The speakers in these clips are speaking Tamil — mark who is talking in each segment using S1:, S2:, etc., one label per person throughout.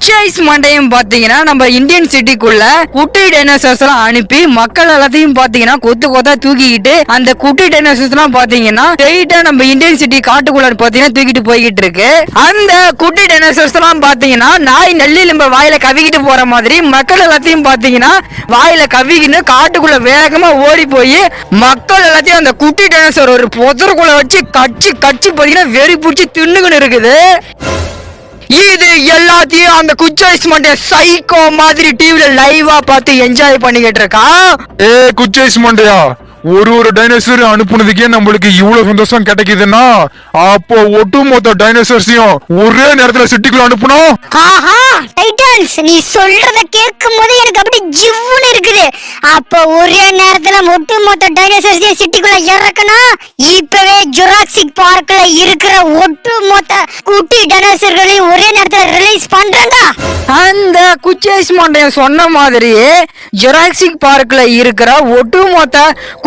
S1: சைஸ் மண்டையும் பாத்தீங்கன்னா நம்ம இந்தியன் சிட்டிக்குள்ள குட்டி டைனோசர்ஸ் எல்லாம் அனுப்பி மக்கள் எல்லாத்தையும் பாத்தீங்கன்னா கொத்து கொத்தா தூக்கிக்கிட்டு அந்த குட்டி டைனோசர்ஸ் எல்லாம் பாத்தீங்கன்னா ஸ்ட்ரெயிட்டா நம்ம இந்தியன் சிட்டி காட்டுக்குள்ள பாத்தீங்கன்னா தூக்கிட்டு போய்கிட்டு இருக்கு. அந்த குட்டி டைனோசர்ஸ் எல்லாம் பாத்தீங்கன்னா நாய் நெல்லி வாயில கவிக்கிட்டு போற மாதிரி மக்கள் எல்லாத்தையும் பாத்தீங்கன்னா வாயில கவிக்கின்னு காட்டுக்குள்ள வேகமா ஓடி போய் மக்கள் எல்லாத்தையும் அந்த குட்டி டைனோசர் ஒரு பொதருக்குள்ள வச்சு கட்சி கட்சி பாத்தீங்கன்னா வெறி பிடிச்சி தின்னுக்குன்னு இருக்குது. இது எல்லாத்தையும் அந்த குச்சைஸ் மட்டும் சைக்கோ மாதிரி டிவில லைவா பார்த்து என்ஜாய் பண்ணிக்கிட்டு இருக்கான்
S2: ஏ குச்சைஸ் மண்டையா ஒரு ஒரு டைனோசர் அனுப்புனதுக்கே நம்மளுக்கு இவ்வளவு சந்தோஷம் கிடைக்குதுன்னா அப்போ ஒட்டுமொத்த டைனோசர்ஸையும் ஒரே நேரத்துல சிட்டிக்குள்ள அனுப்பணும்
S3: ஆஹா டைட்டன்ஸ் நீ சொல்றத கேட்கும் போது எனக்கு அப்படி ஜிவ்வுன்னு இருக்குது. அப்ப ஒரே நேரத்துல ஒட்டுமொத்த டைனோசர்ஸையும் சிட்டிக்குள்ள இறக்கணும் இப்பவே ஜுராக்சிக் பார்க்ல இருக்கிற ஒட்டுமொத்த குட்டி டைனோசர்களையும் ஒரே நேரத்துல ரிலீஸ் பண்றாங்க
S1: அந்த குச்சைஸ் மண்டையன் சொன்ன மாதிரியே ஜெராக்சிக் பார்க்ல இருக்கிற ஒட்டுமொத்த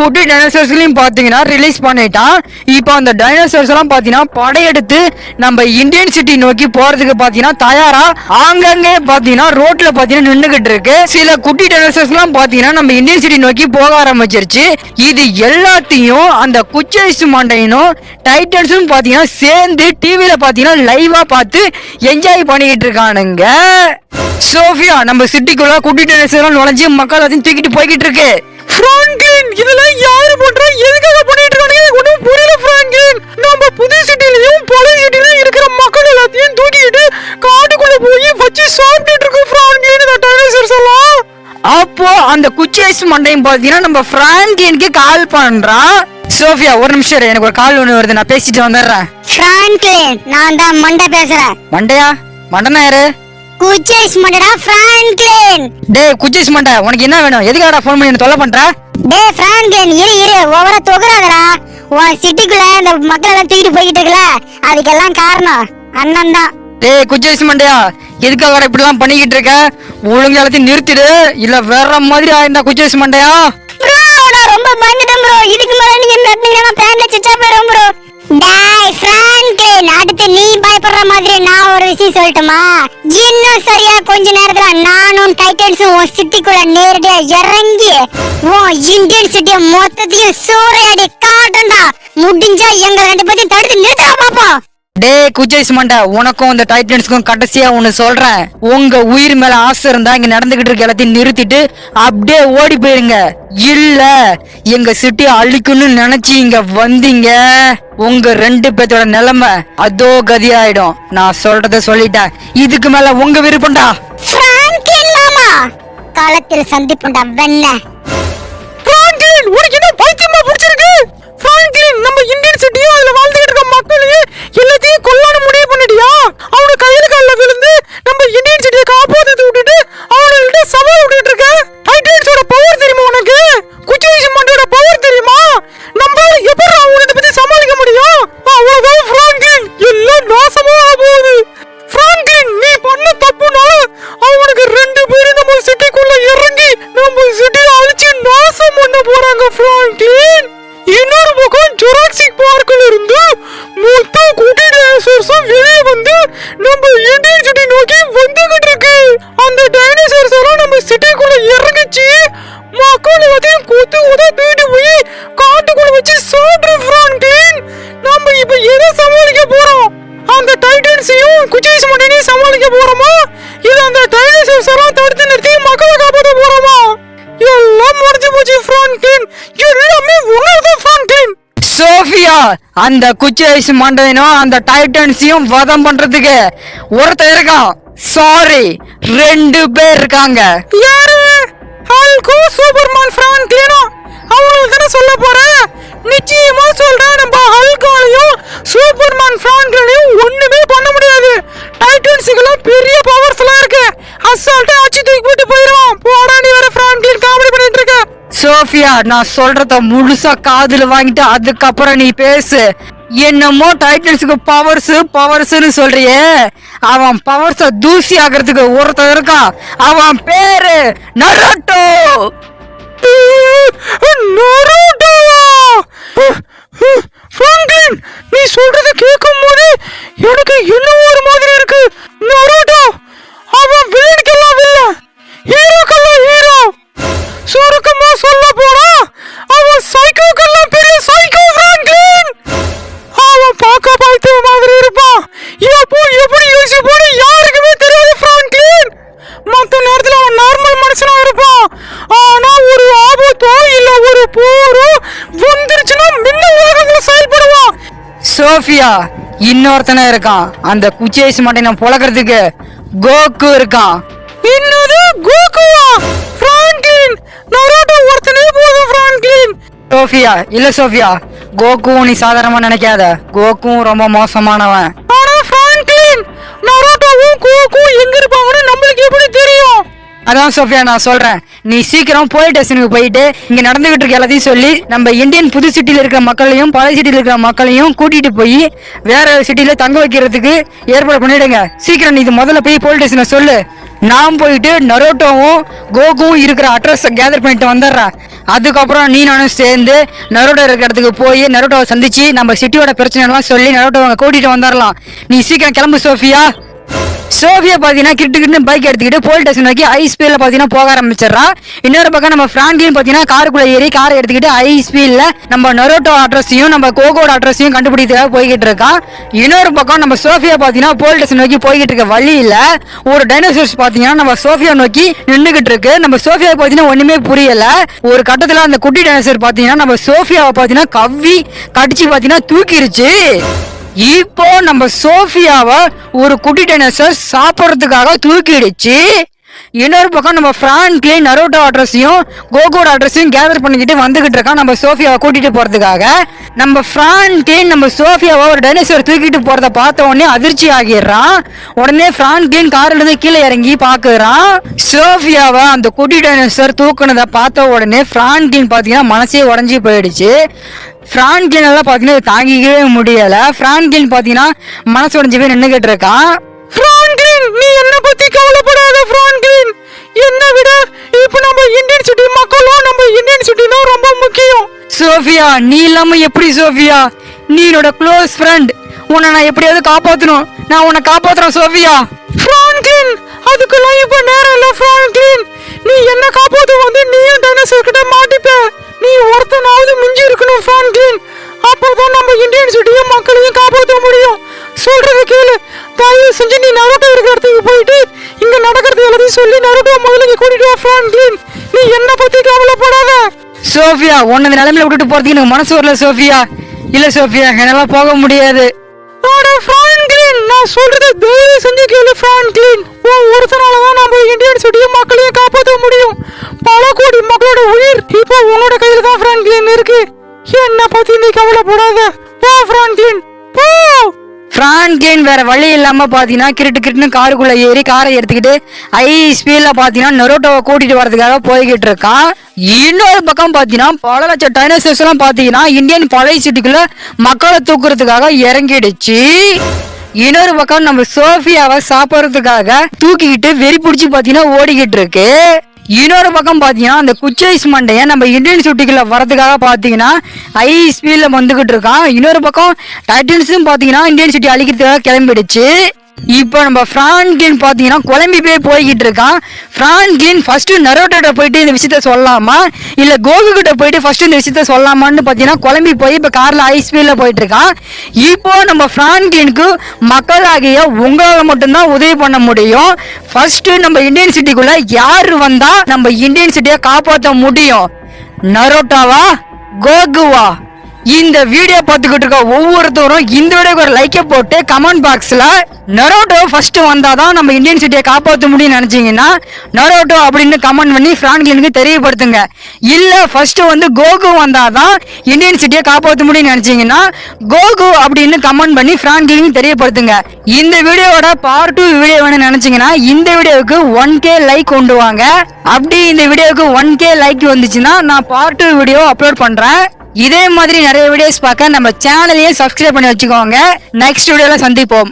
S1: குட்டி டைனோசர்ஸ்லையும் பார்த்தீங்கன்னா ரிலீஸ் பண்ணிட்டான். இப்போ அந்த டைனோசர்ஸ் எல்லாம் பார்த்தீங்கன்னா படையெடுத்து நம்ம இந்தியன் சிட்டி நோக்கி போறதுக்கு பார்த்தீங்கன்னா தயாரா? ஆங்கங்கே பார்த்தீங்கன்னா ரோட்ல பார்த்தீங்கன்னா நின்னுகிட்டு இருக்கு. சில குட்டி டைனோசர்ஸ் எல்லாம் நம்ம இந்தியன் சிட்டி நோக்கி போக ஆரம்பிச்சிருச்சு. இது எல்லாத்தையும் அந்த குச்சைஸ் மண்டையனும் டைட்டன்ஸும் பார்த்தீங்கன்னா சேர்ந்து டிவியில் பார்த்தீங்கன்னா லைவா பார்த்து என்ஜாய் பண்ணிக்கிட்டு இருக்கானுங்க. சோஃபியா நம்ம சிட்டிக்குள்ள குட்டி டைனோசர்லாம் நுழைஞ்சு மக்கள் அதையும் தூக்கிட்டு போய்கிட்டு இருக்கு.
S2: இதெல்லாம் யாரு பண்றா எதுக்காக பண்ணிட்டு இருக்காங்க எனக்கு ஒண்ணும் புரியல பிராங்க்லின் நம்ம புது சிட்டிலயும் பழைய சிட்டிலயும் இருக்கிற மக்கள் எல்லாத்தையும் தூக்கிட்டு காட்டுக்குள்ள போய் வச்சு சாப்பிட்டுட்டு இருக்கு பிராங்க்லின் இந்த டைனோசர்ஸ் எல்லாம்?
S1: அப்போ அந்த குச்சேஸ் மண்டையும் பாத்தீங்கன்னா நம்ம பிராங்கியனுக்கு கால் பண்றான் சோஃபியா ஒரு நிமிஷம் இரு, எனக்கு ஒரு கால் ஒன்று வருது. நான் பேசிட்டு வந்துடுறேன்.
S3: பிராங்க்லின் நான் தான் மண்டை பேசுறேன்.
S1: மண்டையா? மண்டனா யாரு?
S3: குச்சைஸ் மண்டடா பிராங்க்லின்
S1: டேய் குச்சேஸ் மண்டை உனக்கு என்ன வேணும்? எதுக்காடா ஃபோன் பண்ணி என்ன தொல்லை பண்ற?
S3: டேய் பிராங்க்லின் இரு இரு. ஓவரா தொகுறாதடா உன் சிட்டிக்குள்ள இந்த மக்கள் எல்லாம் தூக்கிட்டு போய்கிட்டு இருக்கல அதுக்கெல்லாம் காரணம் அண்ணன் தான்.
S1: டேய் குச்சேஸ் மண்டையா எதுக்காக இப்படிலாம் பண்ணிக்கிட்டு இருக்க? ஒழுங்கு எல்லாத்தையும் நிறுத்திடு. இல்ல வேற மாதிரி ஆயிருந்தா குச்சேஸ் மண்டையா?
S3: ரொம்ப பயந்துட்டேன் ப்ரோ இதுக்கு மேல நீங்க நட்டினீங்கன்னா பேண்ட்ல சிச்சா போயிரும் ப்ரோ டாய் பிராங்க்லின் அடுத்து நீ பயப்படுற மாதிரி நான் ஒரு விஷயம் சொல்லட்டுமா? இன்னும் சரியா கொஞ்ச நேரத்துல நானும் டைட்டன்ஸும் உன் சிட்டிக்குள்ள நேரடியா இறங்கி உன் இந்தியன் சிட்டிய மொத்தத்தையும் சூறையாடி காட்டுண்டா முடிஞ்சா எங்க ரெண்டு பேத்தையும் தடுத்து நிறுத்தா பாப்போம்.
S1: டேய் குச்சேஸ் மண்டை உனக்கும் இந்த டைட்டன்ஸ்க்கும் கடைசியா ஒன்னு சொல்றேன். உங்க உயிர் மேல ஆசை இருந்தா இங்க நடந்துகிட்டு இருக்க எல்லாத்தையும் நிறுத்திட்டு அப்படியே ஓடி போயிருங்க. இல்ல. எங்க சிட்டி அழிக்கணும்னு நினைச்சு இங்க வந்தீங்க. உங்க ரெண்டு பேத்தோட நிலைமை அதோ கதியாயிடும். நான் சொல்றத சொல்லிட்டேன். இதுக்கு மேல உங்க விருப்பம்டா.
S3: காலத்தில் சந்திப்புண்டா வெண்ண
S2: குச்சைஸ் மண்டனையும் சமாளிக்க போறோமா? இல்ல அந்த டைனோசர்ஸ் எல்லாம் தடுத்து நிறுத்தி மக்களை காப்பாத்த போறோமா? எல்லாம் முடிஞ்சு போச்சு பிராங்க்லின் எல்லாமே உன்னதான் பிராங்க்லின்
S1: சோஃபியா அந்த குச்சேஸ் மண்டையனும் அந்த டைட்டன்ஸையும் வதம் பண்றதுக்கு ஒருத்தன் இருக்கான். சாரி ரெண்டு பேர் இருக்காங்க.
S2: யாரு? ஹல்கோ சூப்பர்மேன் பிராங்க்லினோ அவங்களுக்கு தானே சொல்ல போறேன் நிச்சயமா சொல்றேன் நம்ம ஹல்காலையும் சூப்பர்மேன் பிராங்க்லினையும் ஒண்ணுமே பண்ண முடியாது. டைட்டன்ஸுக்கெல்லாம் பெரிய பவர்ஸ்லாம் இருக்கு. அசால்ட்டா ஆச்சு தூக்கி போட்டு போயிடுவான். போடா நீ வேற பிராங்க்லின் காமெடி பண்ணிட்டு இருக்க.
S1: சோஃபியா நான் சொல்றத முழுசா காதுல வாங்கிட்டு அதுக்கப்புறம் நீ பேசு. என்னமோ டைட்டன்ஸுக்கு பவர்ஸ் பவர்ஸ்னு சொல்றியே. அவன் பவர்ஸ தூசி ஆகிறதுக்கு ஒருத்தன் இருக்கான் அவன் பேரு நரோட்டோ.
S2: நருட்டோவா
S1: சோஃபியா இன்னொருத்தன இருக்கான். அந்த குச்சி ஐஸ் மாட்டை நான் பொழக்கிறதுக்கு கோகு இருக்கான்.
S2: என்னது? கோகுவா பிராங்க்லின்? நரோட்டோ ஒருத்தனே போதும் பிராங்க்லின்.
S1: சோஃபியா இல்ல சோஃபியா. கோகுவும் நீ சாதாரணமா நினைக்காத. கோகுவும் ரொம்ப மோசமானவன்.
S2: ஆனா பிராங்க்லின் நரோட்டோவும் கோகுவும் எங்க இருப்பாங்கன்னு நம்மளுக்கு எப்படி தெரியும்?
S1: அதான் சோஃபியா நான் சொல்றேன். நீ சீக்கிரம் போலீஸ் ஸ்டேஷனுக்கு போயிட்டு இங்க நடந்துகிட்டு இருக்க எல்லாத்தையும் சொல்லி நம்ம இந்தியன் புது சிட்டியில் இருக்கிற மக்களையும் பழைய சிட்டியில் இருக்கிற மக்களையும் கூட்டிட்டு போய் வேற சிட்டியில தங்க வைக்கிறதுக்கு ஏற்பாடு பண்ணிடுங்க. சீக்கிரம் நீ இது முதல்ல போய் போலீஸ் ஸ்டேஷனை சொல்லு. நான் போயிட்டு நரோட்டோவும் கோகுவும் இருக்கிற அட்ரஸ் கேதர் பண்ணிட்டு வந்துடுறேன். அதுக்கப்புறம் நீ நானும் சேர்ந்து நரோட்டோ இருக்கிற இடத்துக்கு போய் நரோட்டோவை சந்திச்சு நம்ம சிட்டியோட பிரச்சனை எல்லாம் சொல்லி நரோட்டோவை கூட்டிகிட்டு கூட்டிட்டு வந்துடலாம். நீ சீக்கிரம் கிளம்பு சோஃபியா. சோஃபியா பார்த்தீங்கன்னா கிட்டு பைக் எடுத்துக்கிட்டு போலீஸ் ஸ்டேஷன் நோக்கி ஹை ஸ்பீடில் பார்த்தீங்கன்னா போக ஆரம்பிச்சிடறா. இன்னொரு பக்கம் நம்ம பிராங்க்லின் பார்த்தீங்கன்னா காருக்குள்ளே ஏறி காரை எடுத்துக்கிட்டு ஹை ஸ்பீடில் நம்ம நொரோட்டோ அட்ரஸையும் நம்ம கோகோட அட்ரஸையும் கண்டுபிடிக்கிறதுக்காக போய்கிட்டு இருக்கான் இன்னொரு பக்கம் நம்ம சோஃபியா பார்த்தீங்கன்னா போலீஸ் ஸ்டேஷன் நோக்கி போய்கிட்டு இருக்க வழியில ஒரு டைனோசர்ஸ் பார்த்தீங்கன்னா நம்ம சோஃபியா நோக்கி நின்றுக்கிட்டு இருக்கு. நம்ம சோஃபியா பார்த்தீங்கன்னா ஒன்றுமே புரியல. ஒரு கட்டத்தில் அந்த குட்டி டைனோசர் பார்த்தீங்கன்னா நம்ம சோஃபியாவை பார்த்தீங்கன்னா கவ்வி கடிச்சு பார்த்தீங்கன்னா தூக்கிருச்சு. இப்போ நம்ம சோஃபியாவை ஒரு குட்டி டைனோசர் சாப்பிட்றதுக்காக தூக்கிடுச்சு. இன்னொரு பக்கம் நம்ம பிராங்க்லின் நரோட்டோ அட்ரஸையும் கோகோட அட்ரஸையும் கேதர் பண்ணிக்கிட்டு வந்துகிட்டு இருக்கான் நம்ம சோஃபியாவை கூட்டிட்டு போறதுக்காக. நம்ம பிராங்க்லின் நம்ம சோஃபியாவை ஒரு டைனோசர் தூக்கிட்டு போறத பார்த்த உடனே அதிர்ச்சி ஆகிடுறான். உடனே பிராங்க்லின் கார்ல இருந்து கீழே இறங்கி பாக்குறான் சோஃபியாவை அந்த குட்டி டைனோசர் தூக்குனதை பார்த்த உடனே பிராங்க்லின் பாத்தீங்கன்னா மனசே உடஞ்சி போயிடுச்சு. பிரான்கின் எல்லாம் பாத்தீங்கன்னா இதை தாங்கிக்கவே முடியல. பிரான்கின் பாத்தீங்கன்னா மனசு உடஞ்சு போய் நின்னுகிட்டு இருக்கான்
S2: பிராங்க்லின் நீ என்ன பத்தி கவலைப்படாத பிராங்க்லின் என்ன விட இப்ப நம்ம இந்தியன் சிட்டி மக்களும் நம்ம இந்தியன் சிட்டி தான் ரொம்ப முக்கியம்.
S1: சோஃபியா நீ இல்லாம எப்படி சோஃபியா? நீ என்னோட க்ளோஸ் ஃப்ரெண்ட் உன்னை நான் எப்படியாவது காப்பாத்தணும். நான் உன்னை காப்பாத்துறேன் சோஃபியா.
S2: பிராங்க்லின் அதுக்கெல்லாம் இப்ப நேரம் இல்ல பிராங்க்லின் நீ என்ன காப்பாத்து வந்து நீயும் டைனோசர் கிட்ட மாட்டிப்ப. தயவு செஞ்சு நீ நரோட்டோ இருக்கிற இடத்துக்கு போயிட்டு இங்க நடக்கிறது எல்லாத்தையும் சொல்லி நரோட்டோ முதல்ல இங்க கூட்டிட்டு வா பிராங்க்லின் நீ என்ன பத்தி கவலைப்படாத.
S1: சோஃபியா உன்னை இந்த நிலைமையில விட்டுட்டு போறதுக்கு எனக்கு மனசு வரல சோஃபியா. இல்ல சோஃபியா என்னால போக முடியாது.
S2: அட பிராங்க்லின் நான் சொல்றதை தயவு செஞ்சு கேளு பிராங்க்லின் உன் ஒருத்தனால தான் நம்ம இந்தியன் சிட்டியும் மக்களையும் காப்பாற்ற முடியும். பல கோடி மக்களோட உயிர் இப்போ உன்னோட கையில தான் பிராங்க்லின் இருக்கு. என்ன பத்தி நீ கவலைப்படாத. போ பிராங்க்லின் போ
S1: கெயின் வேற வழி இல்லாம பாத்தீங்கன்னா கிரிட்டு கிரிட்டுன்னு காருக்குள்ள ஏறி காரை எடுத்துக்கிட்டு ஹை ஸ்பீட்ல பாத்தீங்கன்னா நெரோட்டோவை கூட்டிட்டு வரதுக்காக போய்கிட்டு இருக்கான். இன்னொரு பக்கம் பாத்தீங்கன்னா பல லட்சம் டைனோசர்ஸ் எல்லாம் பாத்தீங்கன்னா இந்தியன் பழைய சிட்டிக்குள்ள மக்களை தூக்குறதுக்காக இறங்கிடுச்சு. இன்னொரு பக்கம் நம்ம சோஃபியாவை சாப்பிட்றதுக்காக தூக்கிக்கிட்டு வெறி பிடிச்சி பாத்தீங்கன்னா ஓடிக்கிட்டு இருக்கு. இன்னொரு பக்கம் பார்த்தீங்கன்னா அந்த குச்சைஸ் மண்டையை நம்ம இந்தியன் சிட்டிக்குள்ள வரதுக்காக பார்த்தீங்கன்னா ஹை ஸ்பீடில் வந்துக்கிட்டு இருக்கான். இன்னொரு பக்கம் டைட்டன்ஸும் பார்த்தீங்கன்னா இந்தியன் சிட்டி அழிக்கிறதுக்காக கிளம்பிடுச்சு. இப்போ நம்ம ஃப்ரான்கின் பார்த்தீங்கன்னா குழம்பி போய் போய்கிட்டு இருக்கான். ஃப்ரான்கின் ஃபஸ்ட்டு நரோட்டோட போயிட்டு இந்த விஷயத்த சொல்லலாமா இல்லை கோகு கிட்ட போயிட்டு ஃபஸ்ட்டு இந்த விஷயத்த சொல்லலாமான்னு பார்த்தீங்கன்னா கொலம்பி போய் இப்போ காரில் ஹை ஸ்பீடில் போயிட்டு இருக்கான். இப்போ நம்ம ஃப்ரான்கினுக்கு மக்களாகிய உங்களால் மட்டும்தான் உதவி பண்ண முடியும். ஃபஸ்ட்டு நம்ம இந்தியன் சிட்டிக்குள்ளே யார் வந்தால் நம்ம இந்தியன் சிட்டியை காப்பாற்ற முடியும்? நரோட்டாவா? கோகுவா? இந்த வீடியோ பார்த்துக்கிட்டு இருக்க ஒவ்வொருத்தரும் இந்த வீடியோக்கு ஒரு லைக்கை போட்டு கமெண்ட் பாக்ஸில் நரோட்டோ ஃபர்ஸ்ட் வந்தாதான் நம்ம இந்தியன் சிட்டியை காப்பாற்ற முடியும்னு நினச்சிங்கன்னா நரோட்டோ அப்படின்னு கமெண்ட் பண்ணி ஃப்ரான்க்லினுக்கு தெரியப்படுத்துங்க. இல்லை ஃபர்ஸ்ட்டு வந்து கோகு வந்தாதான் இந்தியன் சிட்டியை காப்பாற்ற முடியும்னு நினச்சிங்கன்னா கோகு அப்படின்னு கமெண்ட் பண்ணி ஃப்ரான்க்லினுக்கு தெரியப்படுத்துங்க. இந்த வீடியோவோட பார்ட் டூ வீடியோ வேணும்னு நினச்சிங்கன்னா இந்த வீடியோவுக்கு ஒன் கே லைக் கொண்டு வாங்க. அப்படி இந்த வீடியோவுக்கு ஒன் கே லைக் வந்துச்சுன்னா நான் பார்ட் டூ வீடியோ அப்லோட் பண்ணுறேன் இதே மாதிரி நிறைய வீடியோஸ் பார்க்க நம்ம சேனலையே சப்ஸ்கிரைப் பண்ணி வச்சுக்கோங்க. நெக்ஸ்ட் வீடியோவில் சந்திப்போம்.